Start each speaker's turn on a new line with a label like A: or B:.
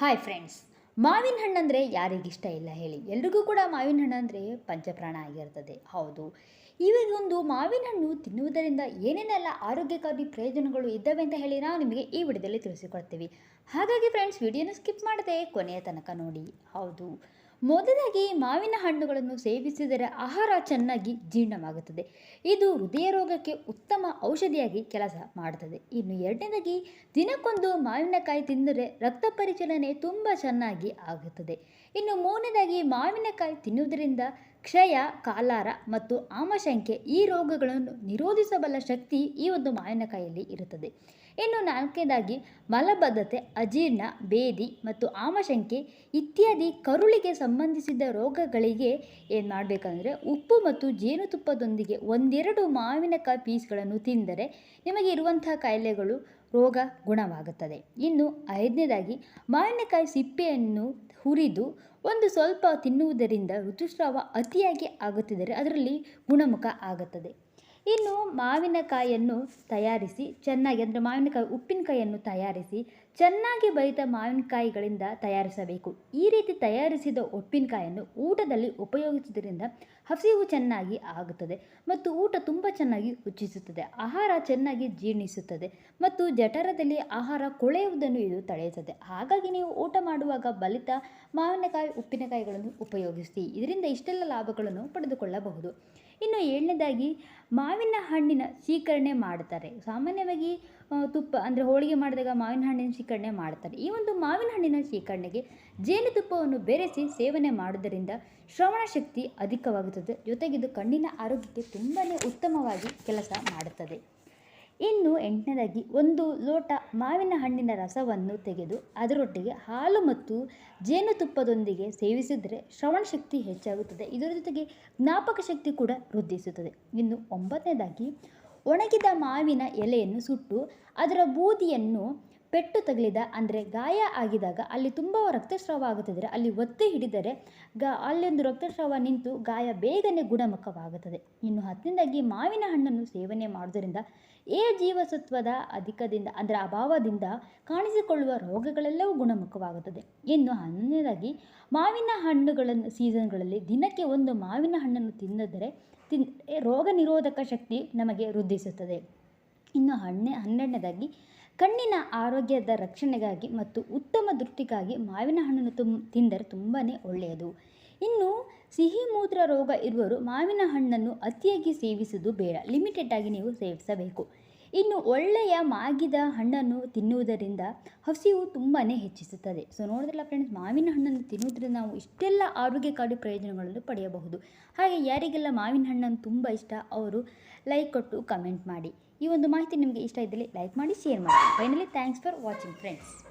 A: Hi friends ಮಾವಿನ ಹಣ್ಣಂದರೆ ಯಾರಿಗಿಷ್ಟ ಇಲ್ಲ ಹೇಳಿ. ಎಲ್ರಿಗೂ ಕೂಡ ಮಾವಿನ ಹಣ್ಣು ಅಂದರೆ ಪಂಚಪ್ರಾಣ ಆಗಿರ್ತದೆ. ಹೌದು. ಇವಾಗೊಂದು ಮಾವಿನ ಹಣ್ಣು ತಿನ್ನುವುದರಿಂದ ಏನೇನೆಲ್ಲ ಆರೋಗ್ಯಕಾರಿ ಪ್ರಯೋಜನಗಳು ಇದ್ದಾವೆ ಅಂತ ಹೇಳಿ ನಾವು ನಿಮಗೆ ಈ ವಿಡಿಯೋದಲ್ಲಿ ತಿಳಿಸಿಕೊಡ್ತೀವಿ. ಹಾಗಾಗಿ ಫ್ರೆಂಡ್ಸ್ ವಿಡಿಯೋನ ಸ್ಕಿಪ್ ಮಾಡದೆ ಕೊನೆಯ ತನಕ ನೋಡಿ. ಹೌದು. ಮೊದಲಾಗಿ ಮಾವಿನ ಹಣ್ಣುಗಳನ್ನು ಸೇವಿಸಿದರೆ ಆಹಾರ ಚೆನ್ನಾಗಿ ಜೀರ್ಣವಾಗುತ್ತದೆ. ಇದು ಹೃದಯ ರೋಗಕ್ಕೆ ಉತ್ತಮ ಔಷಧಿಯಾಗಿ ಕೆಲಸ ಮಾಡುತ್ತದೆ ಇನ್ನು ಎರಡನೇದಾಗಿ, ದಿನಕ್ಕೊಂದು ಮಾವಿನಕಾಯಿ ತಿಂದರೆ ರಕ್ತ ಪರಿಚಲನೆ ತುಂಬ ಚೆನ್ನಾಗಿ ಆಗುತ್ತದೆ. ಇನ್ನು ಮೂರನೇದಾಗಿ, ಮಾವಿನಕಾಯಿ ತಿನ್ನುವುದರಿಂದ ಕ್ಷಯ, ಕಾಲಾರ ಮತ್ತು ಆಮಶಂಕೆ ಈ ರೋಗಗಳನ್ನು ನಿರೋಧಿಸಬಲ್ಲ ಶಕ್ತಿ ಈ ಒಂದು ಮಾವಿನಕಾಯಿಯಲ್ಲಿ ಇರುತ್ತದೆ. ಇನ್ನು ನಾಲ್ಕನೇದಾಗಿ, ಮಲಬದ್ಧತೆ, ಅಜೀರ್ಣ ಬೇದಿ ಮತ್ತು ಆಮಶಂಕೆ ಇತ್ಯಾದಿ ಕರುಳಿಗೆ ಸಂಬಂಧಿಸಿದ ರೋಗಗಳಿಗೆ ಏನು ಮಾಡಬೇಕಂದ್ರೆ ಉಪ್ಪು ಮತ್ತು ಜೇನುತುಪ್ಪದೊಂದಿಗೆ ಒಂದೆರಡು ಮಾವಿನಕಾಯಿ ಪೀಸ್ಗಳನ್ನು ತಿಂದರೆ ನಿಮಗೆ ಇರುವಂತಹ ಕಾಯಿಲೆಗಳು ರೋಗ ಗುಣವಾಗುತ್ತದೆ. ಇನ್ನು ಐದನೇದಾಗಿ, ಮಾವಿನಕಾಯಿ ಸಿಪ್ಪೆಯನ್ನು ಹುರಿದು ಒಂದು ಸ್ವಲ್ಪ ತಿನ್ನುವುದರಿಂದ ಋತುಸ್ರಾವ ಅತಿಯಾಗಿ ಆಗುತ್ತಿದ್ದರೆ ಅದರಲ್ಲಿ ಗುಣಮುಖ ಆಗುತ್ತದೆ. ಇನ್ನು ಮಾವಿನಕಾಯಿಯನ್ನು ತಯಾರಿಸಿ, ಚೆನ್ನಾಗಿ ಅಂದರೆ ಮಾವಿನಕಾಯಿ ಉಪ್ಪಿನಕಾಯಿಯನ್ನು ತಯಾರಿಸಿ, ಚೆನ್ನಾಗಿ ಬೈದ ಮಾವಿನಕಾಯಿಗಳಿಂದ ತಯಾರಿಸಬೇಕು. ಈ ರೀತಿ ತಯಾರಿಸಿದ ಉಪ್ಪಿನಕಾಯಿಯನ್ನು ಊಟದಲ್ಲಿ ಉಪಯೋಗಿಸುವುದರಿಂದ ಹಸಿವು ಚೆನ್ನಾಗಿ ಆಗುತ್ತದೆ ಮತ್ತು ಊಟ ತುಂಬ ಚೆನ್ನಾಗಿ ರುಚಿಸುತ್ತದೆ. ಆಹಾರ ಚೆನ್ನಾಗಿ ಜೀರ್ಣಿಸುತ್ತದೆ ಮತ್ತು ಜಠರದಲ್ಲಿ ಆಹಾರ ಕೊಳೆಯುವುದನ್ನು ಇದು ತಡೆಯುತ್ತದೆ. ಹಾಗಾಗಿ ನೀವು ಊಟ ಮಾಡುವಾಗ ಬಲಿತ ಮಾವಿನಕಾಯಿ, ಉಪ್ಪಿನಕಾಯಿಗಳನ್ನು ಉಪಯೋಗಿಸಿ. ಇದರಿಂದ ಇಷ್ಟೆಲ್ಲ ಲಾಭಗಳನ್ನು ಪಡೆದುಕೊಳ್ಳಬಹುದು. ಇನ್ನು ಏಳನೇದಾಗಿ ಮಾವಿನ ಹಣ್ಣಿನ ಶೀಕರಣೆ ಮಾಡ್ತಾರೆ. ಸಾಮಾನ್ಯವಾಗಿ ತುಪ್ಪ ಅಂದರೆ ಹೋಳಿಗೆ ಮಾಡಿದಾಗ ಮಾವಿನ ಹಣ್ಣಿನ ಶೀಕರಣೆ ಮಾಡ್ತಾರೆ. ಈ ಒಂದು ಮಾವಿನ ಹಣ್ಣಿನ ಶೇಖರಣೆಗೆ ಜೇನುತುಪ್ಪವನ್ನು ಬೆರೆಸಿ ಸೇವನೆ ಮಾಡುವುದರಿಂದ ಶ್ರವಣ ಶಕ್ತಿ ಅಧಿಕವಾಗುತ್ತದೆ. ಜೊತೆಗಿದು ಕಣ್ಣಿನ ಆರೋಗ್ಯಕ್ಕೆ ತುಂಬಾ ಉತ್ತಮವಾಗಿ ಕೆಲಸ ಮಾಡುತ್ತದೆ. ಇನ್ನು ಎಂಟನೇದಾಗಿ ಒಂದು ಲೋಟ ಮಾವಿನ ಹಣ್ಣಿನ ರಸವನ್ನು ತೆಗೆದು ಅದರೊಟ್ಟಿಗೆ ಹಾಲು ಮತ್ತು ಜೇನುತುಪ್ಪದೊಂದಿಗೆ ಸೇವಿಸಿದರೆ ಶ್ರವಣ ಶಕ್ತಿ ಹೆಚ್ಚಾಗುತ್ತದೆ. ಇದರ ಜೊತೆಗೆ ಜ್ಞಾಪಕ ಶಕ್ತಿ ಕೂಡ ವೃದ್ಧಿಸುತ್ತದೆ. ಇನ್ನು ಒಂಬತ್ತನೇದಾಗಿ ಒಣಗಿದ ಮಾವಿನ ಎಲೆಯನ್ನು ಸುಟ್ಟು ಅದರ ಬೂದಿಯನ್ನು ಪೆಟ್ಟು ತಗಲಿದ, ಅಂದರೆ ಗಾಯ ಆಗಿದಾಗ ಅಲ್ಲಿ ತುಂಬ ರಕ್ತಸ್ರಾವ ಆಗುತ್ತಿದ್ದರೆ ಅಲ್ಲಿ ಒತ್ತಿ ಹಿಡಿದರೆ ಗಾ, ಅಲ್ಲೊಂದು ರಕ್ತಸ್ರಾವ ನಿಂತು ಗಾಯ ಬೇಗನೆ ಗುಣಮುಖವಾಗುತ್ತದೆ. ಇನ್ನು ಹತ್ತನೇದಾಗಿ ಮಾವಿನ ಹಣ್ಣನ್ನು ಸೇವನೆ ಮಾಡೋದರಿಂದ ಎ ಜೀವಸತ್ವದ ಅಧಿಕದಿಂದ, ಅಂದರೆ ಅಭಾವದಿಂದ ಕಾಣಿಸಿಕೊಳ್ಳುವ ರೋಗಗಳೆಲ್ಲವೂ ಗುಣಮುಖವಾಗುತ್ತದೆ. ಇನ್ನು ಹನ್ನೊಂದನೇದಾಗಿ ಮಾವಿನ ಹಣ್ಣುಗಳನ್ನು, ಸೀಸನ್ಗಳಲ್ಲಿ ದಿನಕ್ಕೆ ಒಂದು ಮಾವಿನ ಹಣ್ಣನ್ನು ತಿನ್ನದರೆ ತಿನ್ ರೋಗ ನಿರೋಧಕ ಶಕ್ತಿ ನಮಗೆ ವೃದ್ಧಿಸುತ್ತದೆ. ಇನ್ನು ಹಣ್ಣೆ ಹನ್ನೆರಡನೇದಾಗಿ ಕಣ್ಣಿನ ಆರೋಗ್ಯದ ರಕ್ಷಣೆಗಾಗಿ ಮತ್ತು ಉತ್ತಮ ದೃಷ್ಟಿಗಾಗಿ ಮಾವಿನ ಹಣ್ಣನ್ನು ತುಂಬ ತಿಂದರೆ ತುಂಬಾ ಒಳ್ಳೆಯದು. ಇನ್ನು ಸಿಹಿ ಮೂತ್ರ ರೋಗ ಇರುವರು ಮಾವಿನ ಹಣ್ಣನ್ನು ಅತಿಯಾಗಿ ಸೇವಿಸುವುದು ಬೇಡ. ಲಿಮಿಟೆಡ್ ಆಗಿ ನೀವು ಸೇವಿಸಬೇಕು. ಇನ್ನು ಒಳ್ಳೆಯ ಮಾಗಿದ ಹಣ್ಣನ್ನು ತಿನ್ನುವುದರಿಂದ ಹಸಿವು ತುಂಬಾ ಹೆಚ್ಚಿಸುತ್ತದೆ. ಸೊ ನೋಡಿದ್ರಲ್ಲ ಫ್ರೆಂಡ್ಸ್ ಮಾವಿನ ಹಣ್ಣನ್ನು ತಿನ್ನುವುದರಿಂದ ನಾವು ಇಷ್ಟೆಲ್ಲ ಆರೋಗ್ಯಕಾರಿ ಪ್ರಯೋಜನಗಳನ್ನು ಪಡೆಯಬಹುದು. ಹಾಗೆ ಯಾರಿಗೆಲ್ಲ ಮಾವಿನ ಹಣ್ಣನ್ನು ತುಂಬ ಇಷ್ಟ, ಅವರು ಲೈಕ್ ಕೊಟ್ಟು ಕಮೆಂಟ್ ಮಾಡಿ. ಈ ಒಂದು ಮಾಹಿತಿ ನಿಮಗೆ ಇಷ್ಟ ಇದ್ದಲ್ಲಿ ಲೈಕ್ ಮಾಡಿ ಶೇರ್ ಮಾಡಿ. Finally thanks for watching friends